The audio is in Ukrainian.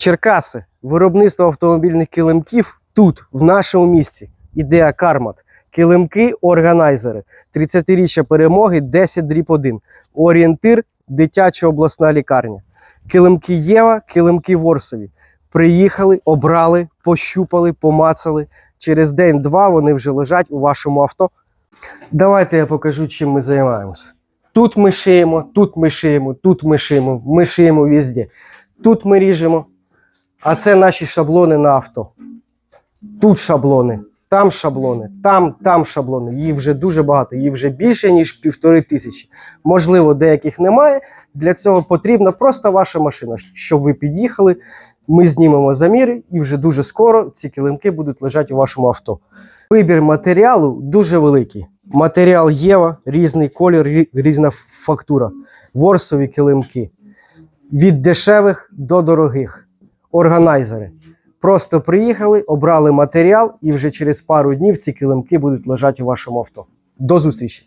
Черкаси, виробництво автомобільних килимків тут, в нашому місті. Ідея Кармат. Килимки, органайзери. 30-річчя перемоги 10 дріб 1. Орієнтир дитяча обласна лікарня. Килимки Єва, килимки Ворсові. Приїхали, обрали, пощупали, помацали. Через день-два вони вже лежать у вашому авто. Давайте я покажу, чим ми займаємося. Тут ми шиємо, тут ми шиємо, тут ми шиємо, ми шиємо везде. Тут ми ріжемо. А це наші шаблони на авто. Тут шаблони, там шаблони, там, там шаблони. Їх вже дуже багато, їх вже більше, ніж півтори тисячі. Можливо, деяких немає. Для цього потрібна просто ваша машина, щоб ви під'їхали. Ми знімемо заміри, і вже дуже скоро ці килимки будуть лежати у вашому авто. Вибір матеріалу дуже великий. Матеріал Єва, різний колір, різна фактура. Ворсові килимки. Від дешевих до дорогих. Органайзери. Просто приїхали, обрали матеріал, і вже через пару днів ці килимки будуть лежати у вашому авто. До зустрічі!